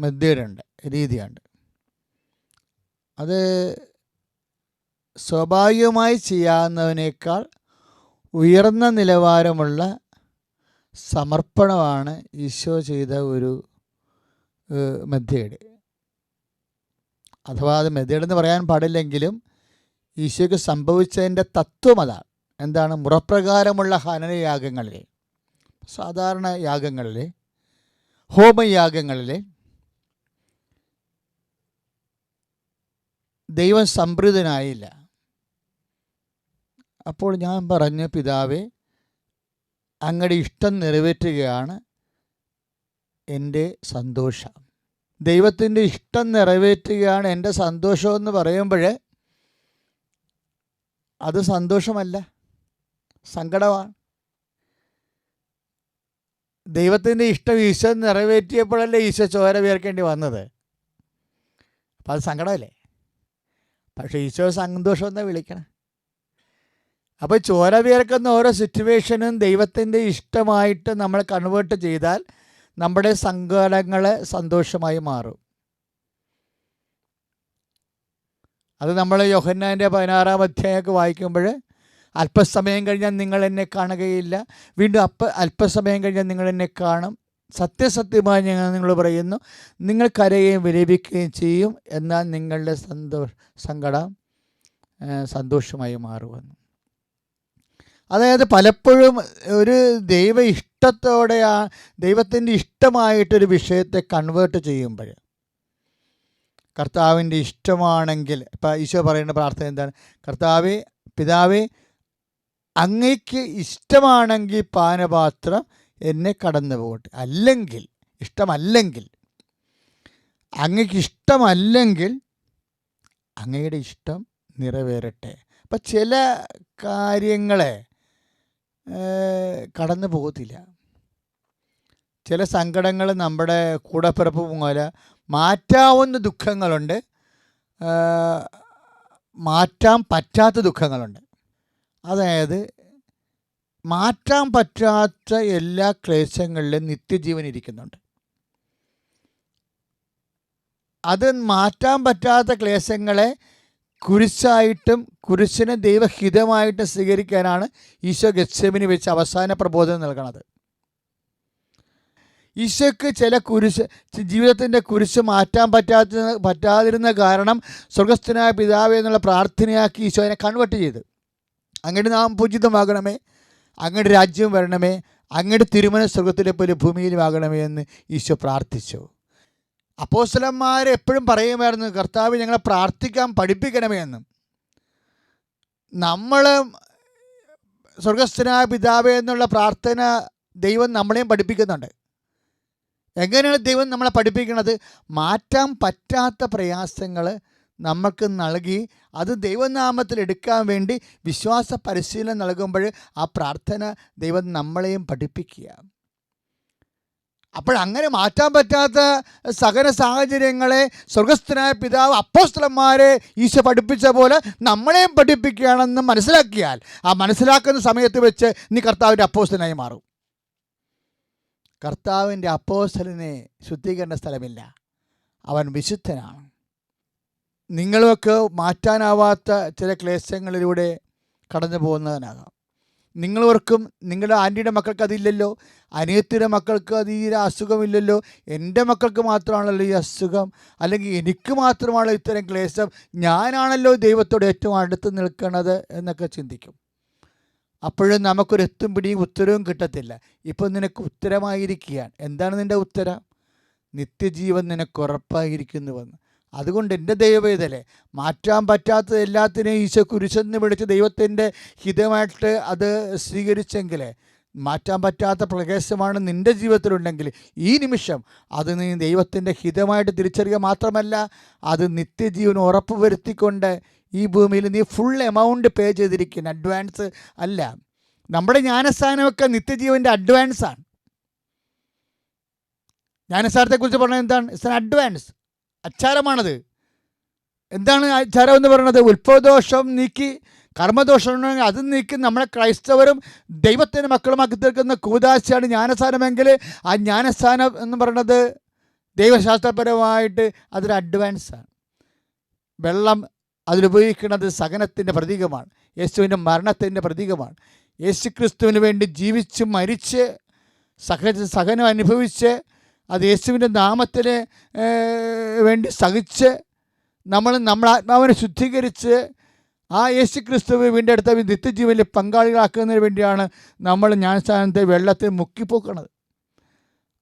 മെത്തേഡുണ്ട് രീതിയുണ്ട്. അത് സ്വാഭാവികമായി ചെയ്യാവുന്നതിനേക്കാൾ ഉയർന്ന നിലവാരമുള്ള സമർപ്പണമാണ് ഈശോ ചെയ്ത ഒരു മെത്തേഡ് അഥവാ അത് മെത്തേഡ് എന്ന് പറയാൻ പാടില്ലെങ്കിലും ഈശോയ്ക്ക് സംഭവിച്ചതിന്റെ തത്വം അതാണ്. എന്താണ്? മുറപ്രകാരമുള്ള ഹനനയാഗങ്ങളിൽ സാധാരണ യാഗങ്ങളിൽ ഹോമയാഗങ്ങളിൽ ദൈവം സംപ്രീതനായില്ല അപ്പോൾ ഞാൻ പറഞ്ഞു പിതാവേ അങ്ങയുടെ ഇഷ്ടം നിറവേറ്റുകയാണ് എന്റെ സന്തോഷം. ദൈവത്തിന്റെ ഇഷ്ടം നിറവേറ്റുകയാണ് എന്റെ സന്തോഷമെന്ന് പറയുമ്പോൾ അത് സന്തോഷമല്ല സങ്കടമാണ്. ദൈവത്തിന്റെ ഇഷ്ടം ഈശോ നിറവേറ്റിയപ്പോഴല്ലേ ഈശോ ചോര വേർക്കേണ്ടി വന്നത്? അപ്പം അത് സങ്കടമല്ലേ? പക്ഷേ ഈശോ സന്തോഷം എന്നാ വിളിക്കണം. അപ്പോൾ ചോര വിയർക്കുന്ന ഓരോ സിറ്റുവേഷനും ദൈവത്തിന്റെ ഇഷ്ടമായിട്ട് നമ്മൾ കൺവേർട്ട് ചെയ്താൽ നമ്മുടെ സങ്കടങ്ങൾ സന്തോഷമായി മാറും. അത് നമ്മൾ യോഹന്നാന്റെ പതിനാറാം അധ്യായമൊക്കെ വായിക്കുമ്പോൾ അല്പസമയം കഴിഞ്ഞാൽ നിങ്ങൾ എന്നെ കാണുകയില്ല. വീണ്ടും അപ്പ അല്പസമയം കഴിഞ്ഞാൽ നിങ്ങൾ എന്നെ കാണും. സത്യസത്യമായി ഞങ്ങൾ നിങ്ങൾ പറയുന്നു. നിങ്ങൾ കരയുകയും വിലപിക്കുകയും ചെയ്യും. എന്നാൽ നിങ്ങളുടെ സന്തോഷ സങ്കടം സന്തോഷമായി മാറുമെന്ന്. അതായത് പലപ്പോഴും ഒരു ദൈവ ഇഷ്ടത്തോടെ ആ ദൈവത്തിന്റെ ഇഷ്ടമായിട്ടൊരു വിഷയത്തെ കൺവേർട്ട് ചെയ്യുമ്പോൾ കർത്താവിന്റെ ഇഷ്ടമാണെങ്കിൽ ഇപ്പം ഈശോ പറയുന്ന പ്രാർത്ഥന എന്താണ്? കർത്താവെ പിതാവേ അങ്ങയ്ക്ക് ഇഷ്ടമാണെങ്കിൽ പാനപാത്രം എന്നെ കടന്നു പോകട്ടെ. അല്ലെങ്കിൽ ഇഷ്ടമല്ലെങ്കിൽ അങ്ങക്ക് ഇഷ്ടമല്ലെങ്കിൽ അങ്ങയുടെ ഇഷ്ടം നിറവേറട്ടെ. അപ്പം ചില കാര്യങ്ങളെ കടന്നു പോകത്തില്ല. ചില സങ്കടങ്ങൾ നമ്മുടെ കൂടപ്പിറപ്പ് പോലെ മാറ്റാവുന്ന ദുഃഖങ്ങളുണ്ട്. മാറ്റാൻ പറ്റാത്ത ദുഃഖങ്ങളുണ്ട്. അതായത് മാറ്റാൻ പറ്റാത്ത എല്ലാ ക്ലേശങ്ങളിലും നിത്യജീവൻ ഇരിക്കുന്നുണ്ട്. അത് മാറ്റാൻ പറ്റാത്ത ക്ലേശങ്ങളെ കുരിശായിട്ടും കുരിശിനെ ദൈവഹിതമായിട്ടും സ്വീകരിക്കാനാണ് ഈശോ ഗച്ഛമിന് വെച്ച് അവസാന പ്രബോധനം നൽകണത്. ഈശോയ്ക്ക് ചില കുരിശ് ജീവിതത്തിന്റെ കുരിശ് മാറ്റാൻ പറ്റാത്ത പറ്റാതിരുന്ന കാരണം സ്വർഗസ്ഥനായ പിതാവ് എന്നുള്ള പ്രാർത്ഥനയാക്കി അതിനെ കൺവെർട്ട് ചെയ്ത്. അങ്ങനെ നാം പൂജിതമാകണമേ. അങ്ങയുടെ രാജ്യം വരണമേ അങ്ങയുടെ തിരുമന സ്വർഗത്തിലെ പോലെ ഭൂമിയിലുമാകണമേ എന്ന് ഈശോ പ്രാർത്ഥിച്ചു. അപ്പോസ്ലന്മാരെപ്പോഴും പറയുമായിരുന്നു കർത്താവ് ഞങ്ങളെ പ്രാർത്ഥിക്കാൻ പഠിപ്പിക്കണമേ എന്ന്. നമ്മൾ സ്വർഗസ്ഥനായ പിതാവേ എന്നുള്ള പ്രാർത്ഥന ദൈവം നമ്മളെയും പഠിപ്പിക്കുന്നുണ്ട്. എങ്ങനെയാണ് ദൈവം നമ്മളെ പഠിപ്പിക്കുന്നത് മാറ്റാൻ പറ്റാത്ത പ്രയാസങ്ങൾ നമുക്ക് നൽകി. അത് ദൈവനാമത്തിൽ എടുക്കാൻ വേണ്ടി വിശ്വാസ പരിശീലനം നൽകുമ്പോൾ ആ പ്രാർത്ഥന ദൈവം നമ്മളെയും പഠിപ്പിക്കുക. അപ്പോഴങ്ങനെ മാറ്റാൻ പറ്റാത്ത സകല സാഹചര്യങ്ങളെ സ്വർഗസ്ഥനായ പിതാവ് അപ്പോസ്തലന്മാരെ ഈശോ പഠിപ്പിച്ച പോലെ നമ്മളെയും പഠിപ്പിക്കുകയാണെന്ന് മനസ്സിലാക്കിയാൽ ആ മനസ്സിലാക്കുന്ന സമയത്ത് വെച്ച് നീ കർത്താവിന്റെ അപ്പോസ്തനായി മാറും. കർത്താവിന്റെ അപ്പോസ്തലിനെ ശുദ്ധീകരണ സ്ഥലമില്ല. അവൻ വിശുദ്ധനാണ്. നിങ്ങൾക്ക് മാറ്റാനാവാത്ത ചില ക്ലേശങ്ങളിലൂടെ കടന്നു പോകുന്നതിനാകാം നിങ്ങളവർക്കും നിങ്ങളുടെ ആന്റിയുടെ മക്കൾക്ക് അതില്ലല്ലോ. അനിയത്തിയുടെ മക്കൾക്ക് അത് ഈ അസുഖമില്ലല്ലോ. എന്റെ മക്കൾക്ക് മാത്രമാണല്ലോ ഈ അസുഖം. അല്ലെങ്കിൽ എനിക്ക് മാത്രമാണല്ലോ ഇത്തരം ക്ലേശം. ഞാനാണല്ലോ ദൈവത്തോട് ഏറ്റവും അടുത്ത് നിൽക്കണത് എന്നൊക്കെ ചിന്തിക്കും. അപ്പോഴും നമുക്കൊരു എത്തും പിടിയും ഉത്തരവും കിട്ടത്തില്ല. ഇപ്പം നിനക്ക് ഉത്തരമായിരിക്കുകയാണ്. എന്താണ് നിന്റെ ഉത്തരം? നിത്യജീവൻ നിനക്ക് ഉറപ്പായിരിക്കുന്നുവെന്ന്. അതുകൊണ്ട് എന്റെ ദൈവവേദലെ മാറ്റാൻ പറ്റാത്തത് എല്ലാത്തിനെയും ഈശോ കുരിശെന്ന് വിളിച്ച് ദൈവത്തിന്റെ ഹിതമായിട്ട് അത് സ്വീകരിച്ചെങ്കിൽ മാറ്റാൻ പറ്റാത്ത പ്രകേശമാണ് നിന്റെ ജീവിതത്തിലുണ്ടെങ്കിൽ ഈ നിമിഷം അത് നീ ദൈവത്തിന്റെ ഹിതമായിട്ട് തിരിച്ചറിയുക മാത്രമല്ല അത് നിത്യജീവൻ ഉറപ്പ് വരുത്തിക്കൊണ്ട് ഈ ഭൂമിയിൽ നീ ഫുൾ എമൗണ്ട് പേ ചെയ്തിരിക്കുന്ന അഡ്വാൻസ് അല്ല നമ്മുടെ ജ്ഞാനസ്ഥാനമൊക്കെ നിത്യജീവന്റെ അഡ്വാൻസാണ് ജ്ഞാനസ്ഥാനത്തെക്കുറിച്ച് പറഞ്ഞാൽ എന്താണ്? ഇറ്റ്സ് ആൻ അഡ്വാൻസ് അച്ചാരമാണത്. എന്താണ് അച്ചാരം എന്ന് പറയുന്നത്? ഉത്ഭവദോഷം നീക്കി കർമ്മദോഷം ഉണ്ടെങ്കിൽ അത് നീക്കി നമ്മളെ ക്രൈസ്തവരും ദൈവത്തിന്റെ മക്കളുമാക്കി തീർക്കുന്ന കൂതാശയാണ് ജ്ഞാനസ്ഥാനമെങ്കിൽ ആ ജ്ഞാനസ്ഥാനം എന്ന് പറയുന്നത് ദൈവശാസ്ത്രപരമായിട്ട് അതൊരു അഡ്വാൻസാണ്. വെള്ളം അതിലുപയോഗിക്കുന്നത് സഹനത്തിന്റെ പ്രതീകമാണ്. യേശുവിന്റെ മരണത്തിന്റെ പ്രതീകമാണ്. യേശു ക്രിസ്തുവിന് വേണ്ടി ജീവിച്ച് മരിച്ച് സഹ സഹനം അനുഭവിച്ച് അത് യേശുവിന്റെ നാമത്തിന് വേണ്ടി സഹിച്ച് നമ്മൾ നമ്മുടെ ആത്മാവിനെ ശുദ്ധീകരിച്ച് ആ യേശു ക്രിസ്തുവ് വീണ്ടെടുത്ത നിത്യജീവനിൽ പങ്കാളികളാക്കുന്നതിന് വേണ്ടിയാണ് നമ്മൾ ഞാൻ സ്ഥാനത്തെ വെള്ളത്തിൽ മുക്കിപ്പോക്കണത്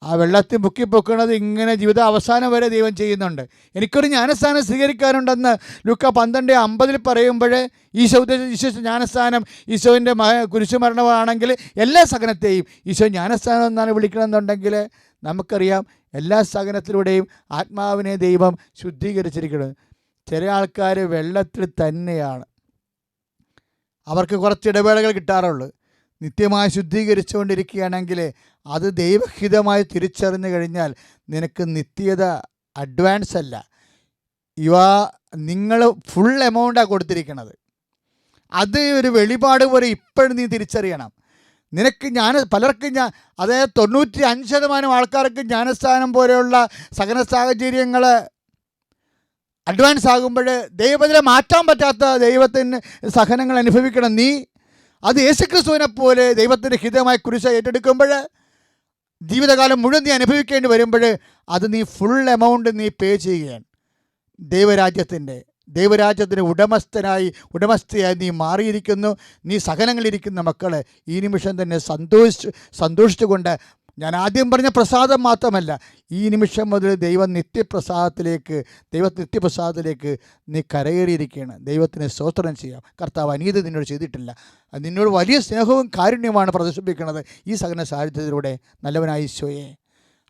ആ വെള്ളത്തിൽ മുക്കിപ്പൊക്കുന്നത് ഇങ്ങനെ ജീവിത അവസാനം വരെ ദൈവം ചെയ്യുന്നുണ്ട്. എനിക്കൊരു ജ്ഞാനസ്ഥാനം സ്വീകരിക്കാനുണ്ടെന്ന് ലുക്ക പന്ത്രണ്ട് അമ്പതിൽ പറയുമ്പോൾ ഈശോ ഈശോ ജ്ഞാനസ്ഥാനം ഈശോവിന്റെ മഹ കുരിശുമരണമാണെങ്കിൽ എല്ലാ സഹനത്തെയും ഈശോ ജ്ഞാനസ്ഥാനം എന്നാണ് വിളിക്കണമെന്നുണ്ടെങ്കിൽ നമുക്കറിയാം എല്ലാ സഹനത്തിലൂടെയും ആത്മാവിനെ ദൈവം ശുദ്ധീകരിച്ചിരിക്കുന്നത്. ചില ആൾക്കാർ വെള്ളത്തിൽ തന്നെയാണ്. അവർക്ക് കുറച്ച് ഇടവേളകൾ കിട്ടാറുള്ളൂ. നിത്യമായി ശുദ്ധീകരിച്ചുകൊണ്ടിരിക്കുകയാണെങ്കിൽ അത് ദൈവഹിതമായി തിരിച്ചറിഞ്ഞു കഴിഞ്ഞാൽ നിനക്ക് നിത്യത അഡ്വാൻസ് അല്ല. ഇവ നിങ്ങൾ ഫുൾ എമൗണ്ടാണ് കൊടുത്തിരിക്കുന്നത് അത് ഒരു വെളിപാട് പോലെ ഇപ്പോഴും നീ തിരിച്ചറിയണം. നിനക്ക് ഞാൻ പലർക്കും ഞാൻ അതായത് തൊണ്ണൂറ്റി അഞ്ച് ശതമാനം ആൾക്കാർക്ക് ജ്ഞാനസ്ഥാനം പോലെയുള്ള സഹന സാഹചര്യങ്ങൾ അഡ്വാൻസ് ആകുമ്പോൾ ദൈവത്തിനെ മാറ്റാൻ പറ്റാത്ത ദൈവത്തിന് സഹനങ്ങൾ അനുഭവിക്കണം. നീ അത് യേശുക്രിസ്തുവിനെ പോലെ ദൈവത്തിന്റെ ഹിതമായ കുരിശ ഏറ്റെടുക്കുമ്പോൾ ജീവിതകാലം മുഴുവൻ നീ അനുഭവിക്കേണ്ടി വരുമ്പോൾ അത് നീ ഫുൾ എമൗണ്ട് നീ പേ ചെയ്യുകയാണ്. ദൈവരാജ്യത്തിന്റെ ദൈവരാജ്യത്തിന് ഉടമസ്ഥനായി ഉടമസ്ഥയായി നീ മാറിയിരിക്കുന്നു. നീ സഹനങ്ങളിരിക്കുന്ന മക്കളെ ഈ നിമിഷം തന്നെ സന്തോഷിച്ച് സന്തോഷിച്ചുകൊണ്ട് ഞാൻ ആദ്യം പറഞ്ഞ പ്രസാദം മാത്രമല്ല ഈ നിമിഷം മുതൽ ദൈവ നിത്യപ്രസാദത്തിലേക്ക് ദൈവ നിത്യപ്രസാദത്തിലേക്ക് നീ കരയേറിയിരിക്കുകയാണ് ദൈവത്തിന് സ്തോത്രം ചെയ്യാം. കർത്താവ് അനീതി നിന്നോട് ചെയ്തിട്ടില്ല. നിന്നോട് വലിയ സ്നേഹവും കാരുണ്യമാണ് പ്രദർശിപ്പിക്കുന്നത്. ഈ സഹന സാഹചര്യത്തിലൂടെ നല്ലവനായ ഈശോയെ.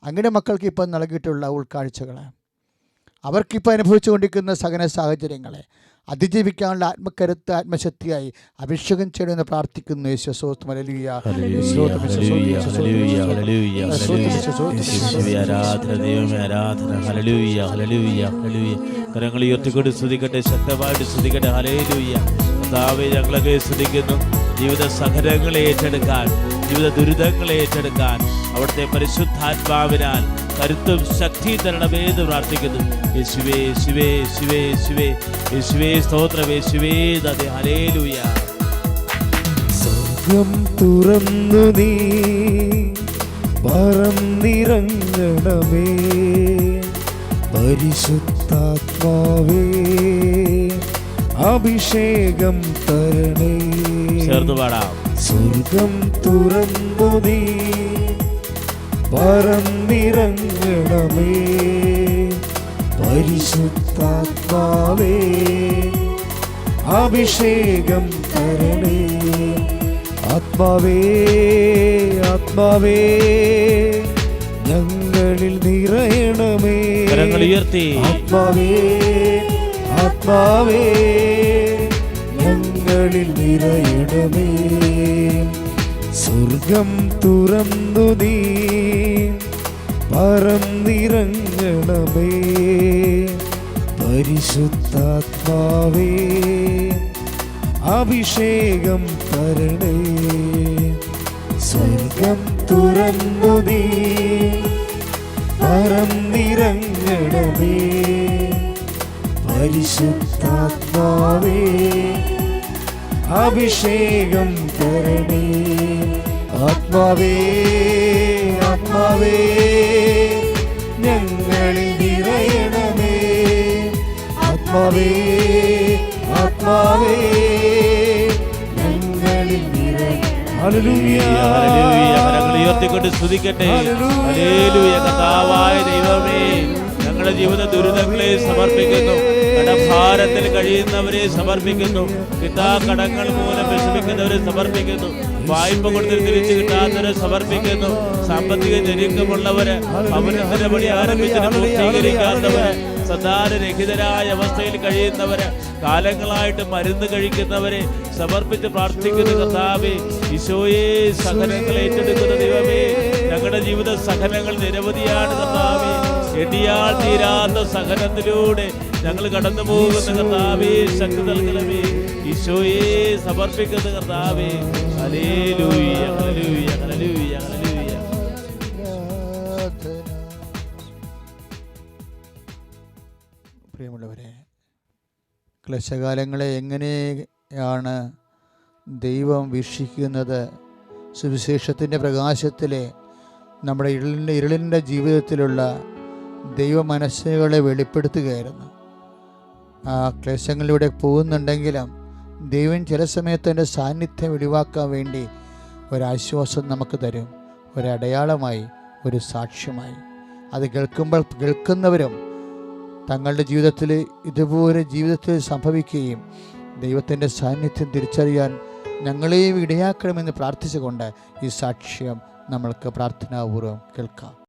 അങ്ങനെ മക്കൾക്ക് ഇപ്പം നൽകിയിട്ടുള്ള ഉൾക്കാഴ്ചകൾ അവർക്കിപ്പോൾ അനുഭവിച്ചുകൊണ്ടിരിക്കുന്ന സഹന സാഹചര്യങ്ങളെ അതിജീവിക്കാനുള്ള ആത്മക്കരുത്ത് ആത്മശക്തിയായി അഭിഷേകം ചെയ്യണമെന്ന് പ്രാർത്ഥിക്കുന്നു. കരങ്ങൾ ഉയർത്തിക്കൊണ്ട് സ്തുതിക്കട്ടെ. ശക്തമായിട്ട് സ്തുതിക്കട്ടെ. കർത്താവേ ഞങ്ങളൊക്കെ സ്തുതിക്കുന്നു. ജീവിത സഹനങ്ങളെ ഏറ്റെടുക്കാൻ ജീവിത ദുരിതങ്ങളെ ഏറ്റെടുക്കാൻ അവിടുത്തെ പരിശുദ്ധാത്മാവിനാൽ കരുത്തും ശക്തി തരണമേ എന്ന് പ്രാർത്ഥിക്കുന്നു. യേശുവേ ശിവേ ശിവേ ശിവേ യേശുവേ സ്തോത്രമേ ശിവേ നദി ഹലേലൂയ സ്വർഗം തുറന്നു നീ പറന്നിറങ്ങണമേ പരിശുദ്ധാത്മാവേ അഭിഷേകം തരണേ. ചേർന്ന് പാടാം. സ്വർഗം തുറന്നു നീ പറന്നിറങ്ങണമേ പരിശുദ്ധാത്മാവേ അഭിഷേകം തരണേ. ആത്മാവേ ആത്മാവേ ഞങ്ങളിൽ നിറയണമേ. കരങ്ങൾ ഉയർത്തി. ആത്മാവേ ആത്മാവേ ഞങ്ങളിൽ നിറയണമേ. സ്വർഗം തുറന്നു നീ പറന്നിറങ്ങണമേ പരിശുദ്ധാത്മാവേ അഭിഷേകം തരണേ. സ്വർഗം തുറന്നു നീ പറന്നിറങ്ങണമേ പരിശുദ്ധാത്മാവേ അഭിഷേകം തരണേ. ആത്മാവേ. ആത്മാവേ ഞങ്ങളിൽ നിറയണമേ. ആത്മാവേ ആത്മാവേ ഞങ്ങളിൽ ഉയർത്തിക്കൊണ്ട് സ്തുതിക്കട്ടെ. കർത്താവായ ദൈവമേ. ഞങ്ങളുടെ ജീവിത ദുരിതങ്ങളെ സമർപ്പിക്കുന്നു. കടഭാരത്തിൽ കഴിയുന്നവരെ സമർപ്പിക്കുന്നു. പിതാ കടങ്ങൾ മൂലം വിഷമിക്കുന്നവരെ സമർപ്പിക്കുന്നു. വായ്പ കൊടുത്ത് തിരിച്ചു കിട്ടാത്തവരെ സമർപ്പിക്കുന്നു. സാമ്പത്തിക ഞെരുക്കമുള്ളവര് ഭവനത്തിന്റെ പണി ആരംഭിച്ചിട്ട് പൂർത്തീകരിക്കാത്തവര് സന്താനരഹിതരായ അവസ്ഥയിൽ കഴിയുന്നവര് കാലങ്ങളായിട്ട് മരുന്ന് കഴിക്കുന്നവരെ സമർപ്പിച്ച് പ്രാർത്ഥിക്കുന്ന കർത്താവെ ഈശോയെ സഹനങ്ങൾ ഏറ്റെടുക്കുന്ന ദൈവമേ ഞങ്ങളുടെ ജീവിത സഹനങ്ങൾ നിരവധിയാണ് കർത്താവെ. എടിയാൽ തീരാത്ത സഹനത്തിലൂടെ ഞങ്ങൾ കടന്നു പോകുന്ന കർത്താവേ ശക്തി നൽകണമേ. ഈശോയെ സമർപ്പിക്കുന്ന കർത്താവേ. ഹല്ലേലൂയ ഹല്ലേലൂയ പ്രിയമുള്ളവരെ ക്ലേശകാലങ്ങളെ എങ്ങനെയാണ് ദൈവം വീക്ഷിക്കുന്നത്? സുവിശേഷത്തിന്റെ പ്രകാശത്തിലെ നമ്മുടെ ഇരുളിന്റെ ഇരുളിന്റെ ജീവിതത്തിലുള്ള ദൈവ മനസ്സുകളെ വെളിപ്പെടുത്തുകയായിരുന്നു. ആ ക്ലേശങ്ങളിലൂടെ പോകുന്നുണ്ടെങ്കിലും ദൈവം ചില സമയത്ത് എന്റെ സാന്നിധ്യം ഒഴിവാക്കാൻ വേണ്ടി ഒരാശ്വാസം നമുക്ക് തരും ഒരടയാളമായി ഒരു സാക്ഷ്യമായി. അത് കേൾക്കുമ്പോൾ കേൾക്കുന്നവരും തങ്ങളുടെ ജീവിതത്തിൽ ഇതുപോലെ ജീവിതത്തിൽ സംഭവിക്കുകയും ദൈവത്തിന്റെ സാന്നിധ്യം തിരിച്ചറിയാൻ ഞങ്ങളെയും ഇടയാക്കണമെന്ന് പ്രാർത്ഥിച്ചുകൊണ്ട് ഈ സാക്ഷ്യം നമ്മൾക്ക് പ്രാർത്ഥനാപൂർവം കേൾക്കാം.